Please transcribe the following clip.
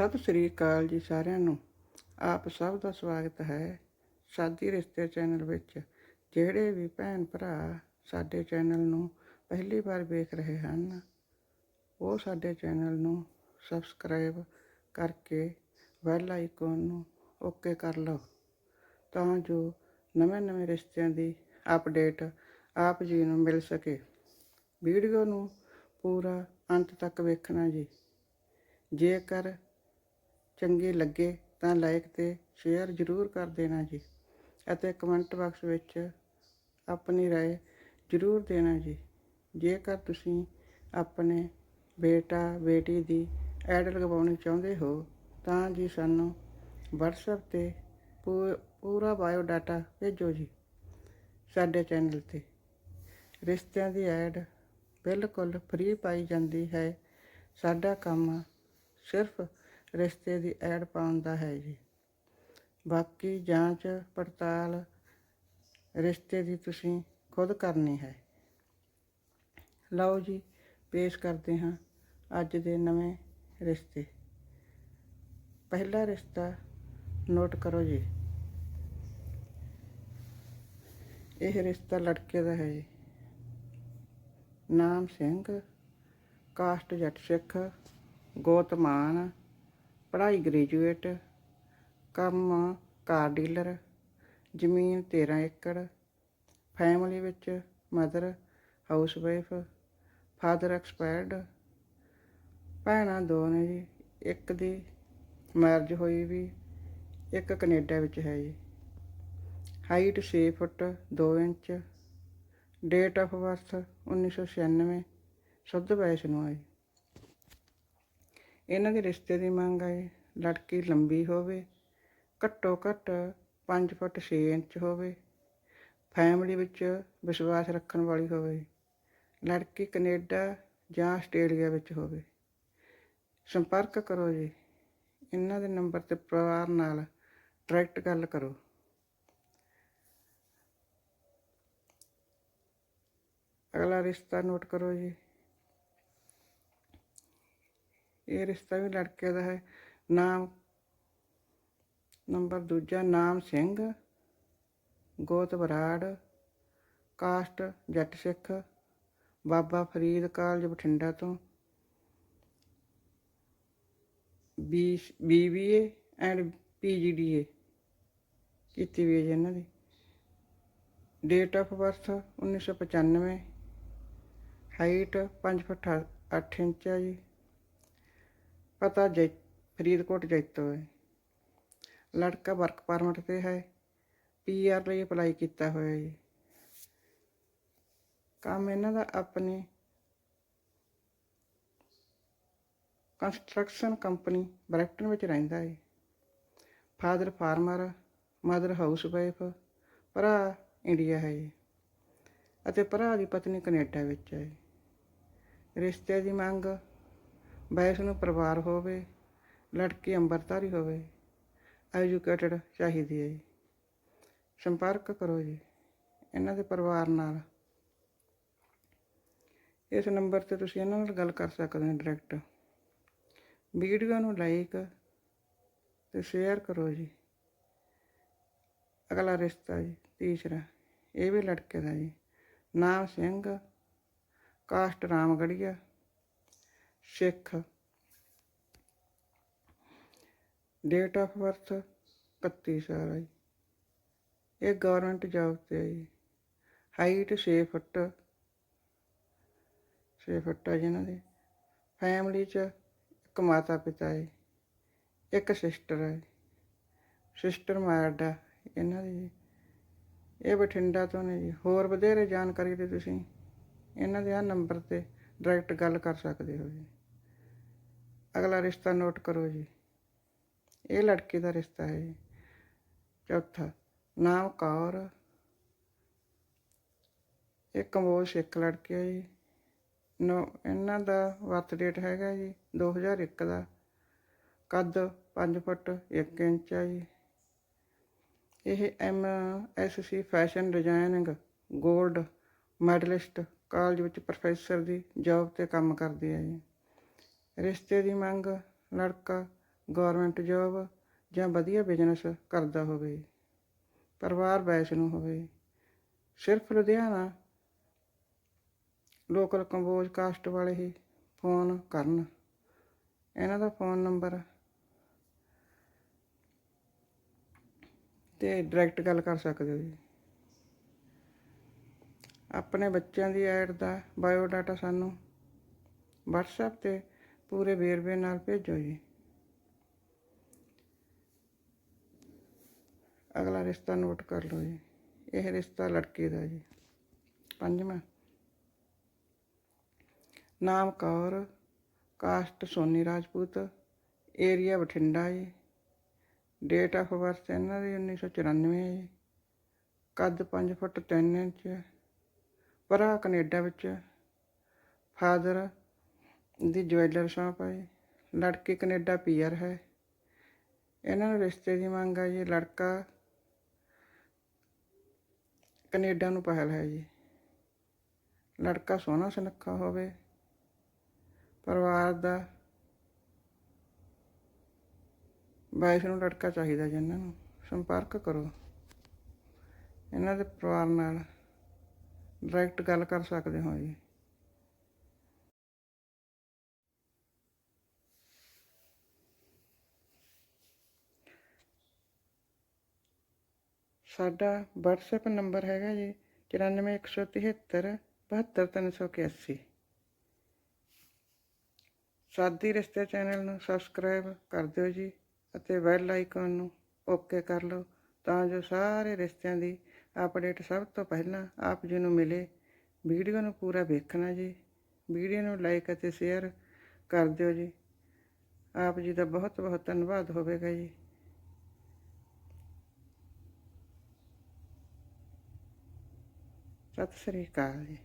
ਸਤਿ ਸ੍ਰੀ ਅਕਾਲ ਜੀ ਸਾਰਿਆਂ ਨੂੰ। ਆਪ ਸਭ ਦਾ ਸਵਾਗਤ ਹੈ ਸਾਦੀ ਰਿਸ਼ਤੇ ਚੈਨਲ ਵਿੱਚ। ਜਿਹੜੇ ਵੀ ਭੈਣ ਭਰਾ ਸਾਡੇ ਚੈਨਲ ਨੂੰ ਪਹਿਲੀ ਵਾਰ ਵੇਖ ਰਹੇ ਹਨ, ਉਹ ਸਾਡੇ ਚੈਨਲ ਨੂੰ ਸਬਸਕ੍ਰਾਈਬ ਕਰਕੇ ਬੈਲ ਆਈਕਨ ਨੂੰ ਓਕੇ ਕਰ ਲਓ, ਤਾਂ ਜੋ ਨਵੇਂ-ਨਵੇਂ ਰਿਸ਼ਤਿਆਂ ਦੀ ਅਪਡੇਟ ਆਪ ਜੀ ਨੂੰ ਮਿਲ ਸਕੇ। ਵੀਡੀਓ ਨੂੰ ਪੂਰਾ ਅੰਤ ਤੱਕ ਵੇਖਣਾ ਜੀ। ਜੇਕਰ ਚੰਗੀ ਲੱਗੇ ਤਾਂ ਲਾਈਕ ਤੇ ਸ਼ੇਅਰ ਜ਼ਰੂਰ ਕਰ ਦੇਣਾ ਜੀ ਅਤੇ ਕਮੈਂਟ ਬਾਕਸ ਵਿੱਚ ਆਪਣੀ رائے ਜ਼ਰੂਰ ਦੇਣਾ ਜੀ ਜੇਕਰ ਤੁਸੀਂ ਆਪਣੇ ਬੇਟਾ ਬੇਟੀ ਦੀ ਐਡ ਲਗਵਾਉਣੀ ਚਾਹੁੰਦੇ ਹੋ ਤਾਂ ਜੀ ਸਾਨੂੰ WhatsApp ਤੇ ਪੂ- ਪੂਰਾ ਬਾਇਓ ਡਾਟਾ ਭੇਜੋ ਜੀ ਸਾਡੇ ਚੈਨਲ ਤੇ ਰਿਸ਼ਤਿਆਂ ਦੀ ਐਡ ਬਿਲਕੁਲ ਫ੍ਰੀ ਪਾਈ ਜਾਂਦੀ ਹੈ ਸਾਡਾ ਕੰਮ ਸਿਰਫ ਰਿਸ਼ਤੇ ਦੀ ਐਡ ਪਾਉਣ ਦਾ ਹੈ ਜੀ। ਬਾਕੀ ਜਾਂਚ ਪੜਤਾਲ ਰਿਸ਼ਤੇ ਦੀ ਤੁਸੀਂ ਖੁਦ ਕਰਨੀ ਹੈ। ਲਓ ਜੀ, ਪੇਸ਼ ਕਰਦੇ ਹਾਂ ਅੱਜ ਦੇ ਨਵੇਂ ਰਿਸ਼ਤੇ। ਪਹਿਲਾ ਰਿਸ਼ਤਾ ਨੋਟ ਕਰੋ ਜੀ। ਇਹ ਰਿਸ਼ਤਾ ਲੜਕੇ ਦਾ ਹੈ ਜੀ। ਨਾਮ ਸਿੰਘ, ਕਾਸਟ ਜੱਟ ਸਿੱਖ ਗੋਤ ਮਾਨ ਪੜ੍ਹਾਈ ਗ੍ਰੈਜੂਏਟ, ਕੰਮ ਕਾਰ ਡੀਲਰ, ਜ਼ਮੀਨ 13 ਏਕੜ, ਫੈਮਿਲੀ ਵਿੱਚ mother, house wife, father expired, ਭੈਣਾਂ ਦੋ ਨੇ ਜੀ, ਇੱਕ ਦੀ ਮੈਰਿਜ ਹੋਈ ਵੀ, ਇੱਕ ਕੈਨੇਡਾ ਵਿੱਚ ਹੈ ਜੀ। Height 6 foot 2 inch, date of birth 1996 ਸ਼ੁੱਧ ਵੈਸ ਨੂੰ ਹੈ ਇਹਨਾਂ ਦੇ ਰਿਸ਼ਤੇ ਦੀ ਮੰਗ ਹੈ ਲੜਕੀ ਲੰਬੀ ਹੋਵੇ, ਘੱਟੋ ਘੱਟ 5 ਫੁੱਟ 6 ਇੰਚ ਹੋਵੇ ਫੈਮਿਲੀ ਵਿੱਚ ਵਿਸ਼ਵਾਸ ਰੱਖਣ ਵਾਲੀ ਹੋਵੇ, ਲੜਕੀ ਕੈਨੇਡਾ ਜਾਂ ਆਸਟ੍ਰੇਲੀਆ ਵਿੱਚ ਹੋਵੇ। ਸੰਪਰਕ ਕਰੋ ਜੀ, ਇਹਨਾਂ ਦੇ ਨੰਬਰ ਤੇ ਪਰਿਵਾਰ ਨਾਲ ਡਾਇਰੈਕਟ ਗੱਲ ਕਰੋ। ਅਗਲਾ ਰਿਸ਼ਤਾ ਨੋਟ ਕਰੋ ਜੀ। ਇਹ ਰਿਸ਼ਤਾ ਵੀ ਲੜਕੇ ਦਾ ਹੈ। ਨਾਮ ਨੰਬਰ ਦੂਜਾ, ਨਾਮ ਸਿੰਘ, ਗੋਤ ਬਰਾੜ, ਕਾਸਟ ਜੱਟ ਸਿੱਖ, ਬਾਬਾ ਫਰੀਦ ਕਾਲਜ ਬਠਿੰਡਾ ਤੋਂ। ਬੀ ਬੀਬੀਏ ਐਂਡ ਪੀਜੀਡੀਏ ਕੀਤੀ ਹੋਈ ਹੈ ਜੀ ਇਹਨਾਂ ਦੀ। Date of birth 1995 height 5 foot 8 inch ਹੈ ਜੀ। ਪਤਾ ਜੈ, ਫਰੀਦਕੋਟ ਜੈਤੋ ਹੈ। ਲੜਕਾ ਵਰਕ ਪਰਮਿਟ ਤੇ ਹੈ। ਪੀਆਰ ਲਈ ਅਪਲਾਈ ਕੀਤਾ ਹੋਇਆ ਜੀ ਕੰਮ ਇਹਨਾਂ ਦਾ ਆਪਣੇ ਕੰਸਟਰਕਸ਼ਨ ਕੰਪਨੀ ਬਰੈਕਟਨ ਵਿੱਚ ਰਹਿੰਦਾ ਹੈ। Father farmer, mother house wife, ਭਰਾ ਇੰਡੀਆ ਹੈ। ਜੀ ਅਤੇ ਭਰਾ ਦੀ ਪਤਨੀ ਕੈਨੇਡਾ ਵਿੱਚ ਹੈ। ਰਿਸ਼ਤੇ ਦੀ ਮੰਗ ਬੈਸ ਨੂੰ ਪਰਿਵਾਰ ਹੋਵੇ, ਲੜਕੀ ਅੰਬਰਧਾਰੀ ਹੋਵੇ ਐਜੂਕੇਟਡ ਚਾਹੀਦੀ ਹੈ ਜੀ। ਸੰਪਰਕ ਕਰੋ ਜੀ, ਇਹਨਾਂ ਦੇ ਪਰਿਵਾਰ ਨਾਲ। ਇਸ ਨੰਬਰ ਤੇ ਤੁਸੀਂ ਇਹਨਾਂ ਨਾਲ ਗੱਲ ਕਰ ਸਕਦੇ ਹੋ ਡਾਇਰੈਕਟ ਵੀਡੀਓ ਨੂੰ ਲਾਈਕ ਤੇ ਸ਼ੇਅਰ ਕਰੋ ਜੀ। ਅਗਲਾ ਰਿਸ਼ਤਾ ਜੀ, ਤੀਸਰਾ, ਇਹ ਵੀ ਲੜਕੇ ਦਾ ਜੀ। ਨਾਮ Singh caste Ramgarhia. Sikh. Date of birth 31 ਸਾਲ ਹੈ ਜੀ। ਇਹ ਗਵਰਨਮੈਂਟ ਜੌਬ ਤੇ ਹੈ ਜੀ ਹਾਈਟ 6 ਫੁੱਟ। 6 ਫੁੱਟ ਹੈ ਜੀ ਇਹਨਾਂ ਦੀ। ਫੈਮਿਲੀ 'ਚ ਇੱਕ ਮਾਤਾ ਪਿਤਾ ਹੈ ਇੱਕ ਸਿਸਟਰ ਹੈ ਸਿਸਟਰ ਮੈਰਿਡ ਆ ਇਹਨਾਂ ਦੀ। ਜੀ। ਇਹ ਬਠਿੰਡਾ ਤੋਂ ਨੇ ਜੀ। ਹੋਰ ਵਧੇਰੇ ਜਾਣਕਾਰੀ ਲਈ ਤੁਸੀਂ। ਇਹਨਾਂ ਦੇ ਆ ਨੰਬਰ ਤੇ ਡਾਇਰੈਕਟ ਗੱਲ ਕਰ ਸਕਦੇ ਹੋ ਜੀ। ਅਗਲਾ ਰਿਸ਼ਤਾ ਨੋਟ ਕਰੋ ਜੀ। ਇਹ ਲੜਕੀ ਦਾ ਰਿਸ਼ਤਾ ਹੈ ਜੀ। ਚੌਥਾ, ਨਾਮ ਕੌਰ। ਇਹ ਕੰਬੋਜ ਸਿੱਖ ਲੜਕੀ ਹੈ ਜੀ। ਨੋ, ਇਹਨਾਂ ਦਾ ਬਰਥ ਡੇਟ ਹੈਗਾ ਜੀ 2001 ਦਾ। ਕੱਦ 5 ਫੁੱਟ 1 ਇੰਚ ਹੈ ਜੀ। ਇਹ M S C fashion designing 골ਡ ਮੈਡਲਿਸਟ ਕਾਲਜ ਵਿੱਚ ਪ੍ਰੋਫੈਸਰ ਦੀ ਜੌਬ ਤੇ ਕੰਮ ਕਰਦੀ ਹੈ ਜੀ। ਰਿਸ਼ਤੇ ਦੀ ਮੰਗ ਲੜਕਾ ਗੌਰਮੈਂਟ ਜੋਬ ਜਾਂ ਵਧੀਆ ਬਿਜ਼ਨਸ ਕਰਦਾ ਹੋਵੇ, ਪਰਿਵਾਰ ਵੈਸ ਨੂੰ ਹੋਵੇ। ਸਿਰਫ ਲੁਧਿਆਣਾ ਲੋਕਲ ਕੰਬੋਜ ਕਾਸਟ ਵਾਲੇ ਹੀ ਫੋਨ ਕਰਨ। ਇਹਨਾਂ ਦਾ ਫੋਨ ਨੰਬਰ ਤੇ ਡਾਇਰੈਕਟ ਗੱਲ ਕਰ ਸਕਦੇ ਹੋ ਜੀ। ਆਪਣੇ ਬੱਚਿਆਂ ਦੀ ਐਡ ਦਾ ਬਾਇਓ ਡਾਟਾ ਸਾਨੂੰ WhatsApp ਤੇ ਪੂਰੇ ਵੇਰਵੇ ਨਾਲ ਭੇਜੋ ਜੀ। ਅਗਲਾ ਰਿਸ਼ਤਾ ਨੋਟ ਕਰ ਲਓ ਜੀ। ਇਹ ਰਿਸ਼ਤਾ ਲੜਕੇ ਦਾ ਜੀ। ਪੰਜਵਾਂ। ਨਾਮ ਕੌਰ, ਕਾਸਟ ਸੋਨੀ ਰਾਜਪੂਤ, ਏਰੀਆ ਬਠਿੰਡਾ ਜੀ। ਡੇਟ ਆਫ ਬਰਥ ਇਹਨਾਂ ਦੀ 1994 ਹੈ ਜੀ। ਕੱਦ 5 ਫੁੱਟ 3 ਇੰਚ ਭਰਾ ਕੈਨੇਡਾ ਵਿੱਚ ਫਾਦਰ ਦੀ ਜਵੈਲਰ ਸ਼ਾਪ ਹੈ ਜੀ। ਲੜਕੀ ਕੈਨੇਡਾ ਪੀਆਰ ਹੈ। ਇਹਨਾਂ ਨੂੰ ਰਿਸ਼ਤੇ ਦੀ ਮੰਗ ਹੈ ਜੀ। ਲੜਕਾ ਕੈਨੇਡਾ ਨੂੰ ਪਹਿਲ ਹੈ ਜੀ। ਲੜਕਾ ਸੋਹਣਾ ਸੁਨੱਖਾ ਹੋਵੇ। ਪਰਿਵਾਰ ਦਾ ਬਾਇਸ ਨੂੰ ਲੜਕਾ ਚਾਹੀਦਾ ਜੀ ਇਹਨਾਂ ਨੂੰ। ਸੰਪਰਕ ਕਰੋ। ਇਹਨਾਂ ਦੇ ਪਰਿਵਾਰ ਨਾਲ ਡਾਇਰੈਕਟ ਗੱਲ ਕਰ ਸਕਦੇ ਹੋ ਜੀ। ਸਾਡਾ WhatsApp ਨੰਬਰ ਹੈਗਾ ਜੀ 94173 72381 ਸਾਦੀ ਰਿਸ਼ਤੇ ਚੈਨਲ ਨੂੰ ਸਬਸਕ੍ਰਾਈਬ ਕਰ ਦਿਓ ਜੀ ਅਤੇ ਬੈਲ ਆਈਕਨ ਨੂੰ ਓਕੇ ਕਰ ਲਓ ਤਾਂ ਜੋ ਸਾਰੇ ਰਿਸ਼ਤਿਆਂ ਦੀ ਅਪਡੇਟ ਸਭ ਤੋਂ ਪਹਿਲਾਂ ਆਪ ਜੀ ਨੂੰ ਮਿਲੇ। ਵੀਡੀਓ ਨੂੰ ਪੂਰਾ ਵੇਖਣਾ ਜੀ। ਵੀਡੀਓ ਨੂੰ ਲਾਈਕ ਅਤੇ ਸ਼ੇਅਰ ਕਰ ਦਿਓ ਜੀ। ਆਪ ਜੀ ਦਾ ਬਹੁਤ ਬਹੁਤ ਧੰਨਵਾਦ ਹੋਵੇਗਾ ਜੀ। ਸਤਿ ਸ੍ਰੀ ਅਕਾਲ ਜੀ